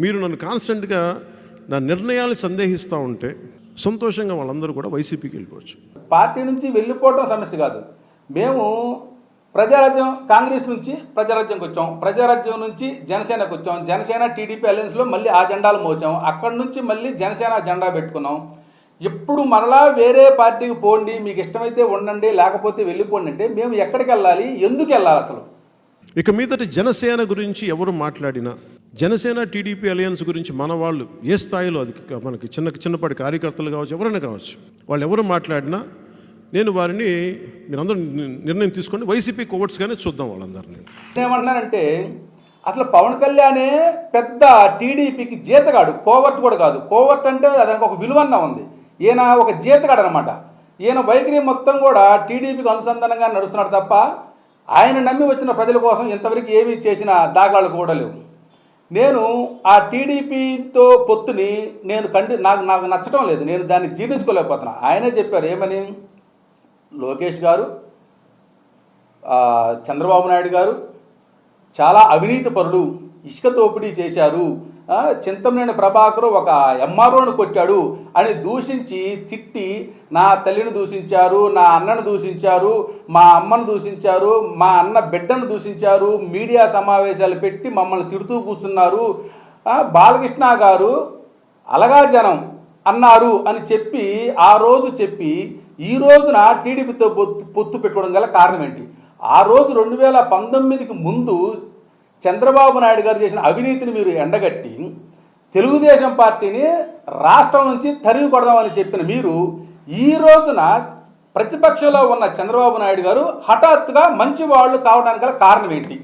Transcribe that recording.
మీరు నన్ను కాన్స్టెంట్గా నా నిర్ణయాలు సందేహిస్తూ ఉంటే సంతోషంగా వాళ్ళందరూ కూడా వైసీపీకి వెళ్ళిపోవచ్చు. పార్టీ నుంచి వెళ్ళిపోవడం సమస్య కాదు. మేము ప్రజారాజ్యం కాంగ్రెస్ నుంచి ప్రజారాజ్యంకి వచ్చాం. ప్రజారాజ్యం నుంచి జనసేనకు వచ్చాం. జనసేన టీడీపీ అలయన్స్లో మళ్ళీ ఆ జెండాలు మోచాం. అక్కడి నుంచి మళ్ళీ జనసేన జెండా పెట్టుకున్నాం. ఇప్పుడు మరలా వేరే పార్టీకి పోండి మీకు ఇష్టమైతే ఉండండి లేకపోతే వెళ్ళిపోండి అంటే మేము ఎక్కడికి వెళ్ళాలి? ఎందుకు వెళ్ళాలి అసలు? ఇక మీదటి జనసేన గురించి ఎవరు మాట్లాడినా జనసేన టీడీపీ అలయన్స్ గురించి మన వాళ్ళు ఏ స్థాయిలో అది మనకి చిన్న చిన్నపాటి కార్యకర్తలు కావచ్చు ఎవరైనా కావచ్చు వాళ్ళు ఎవరు మాట్లాడినా నేను వారిని మీరందరూ ని- నిర్ణయం తీసుకోండి. వైసీపీ కోవర్ట్స్గానే చూద్దాం వాళ్ళందరినీ. ఏమంటున్నానంటే అసలు పవన్ కళ్యాణే పెద్ద టీడీపీకి జీతగాడు. కోవర్ట్ కూడా కాదు. కోవర్ట్ అంటే దానికి ఒక విలువన్న ఉంది. ఈయన ఒక జీతగాడు అనమాట ఈయన వైఖరి మొత్తం కూడా టీడీపీకి అనుసంధానంగా నడుస్తున్నాడు తప్ప ఆయన నమ్మి వచ్చిన ప్రజల కోసం ఇంతవరకు ఏమీ చేసిన దాఖలాలు కూడా లేవు. నేను ఆ టీడీపీతో పొత్తుని నేను కండి నాకు నాకు నచ్చటం లేదు. నేను దాన్ని జీర్ణించుకోలేకపోతున్నా. ఆయనే చెప్పారు ఏమని? లోకేష్ గారు చంద్రబాబు నాయుడు గారు చాలా అవినీతి పరులు ఇసుక దోపిడీ చేశారు. చింతమనేని ప్రభాకర్ ఒక ఎంఆర్ఓని కొట్టాడు అని దూషించి తిట్టి నా తల్లిని దూషించారు నా అన్నను దూషించారు మా అమ్మను దూషించారు మా అన్న బిడ్డను దూషించారు మీడియా సమావేశాలు పెట్టి మమ్మల్ని తిడుతూ కూర్చున్నారు. బాలకృష్ణ గారు అలగా జనం అన్నారు అని చెప్పి ఆ రోజు చెప్పి ఈ రోజున టీడీపీతో పొత్తు పొత్తు పెట్టుకోవడం గల కారణం ఏంటి? ఆ రోజు రెండు వేల పంతొమ్మిదికి ముందు చంద్రబాబు నాయుడు గారు చేసిన అవినీతిని మీరు ఎండగట్టి తెలుగుదేశం పార్టీని రాష్ట్రం నుంచి తరిమి కొడదామని చెప్పిన మీరు ఈ రోజున ప్రతిపక్షంలో ఉన్న చంద్రబాబు నాయుడు గారు హఠాత్తుగా మంచి వాళ్ళు కావడానికి గల కారణం ఏంటి?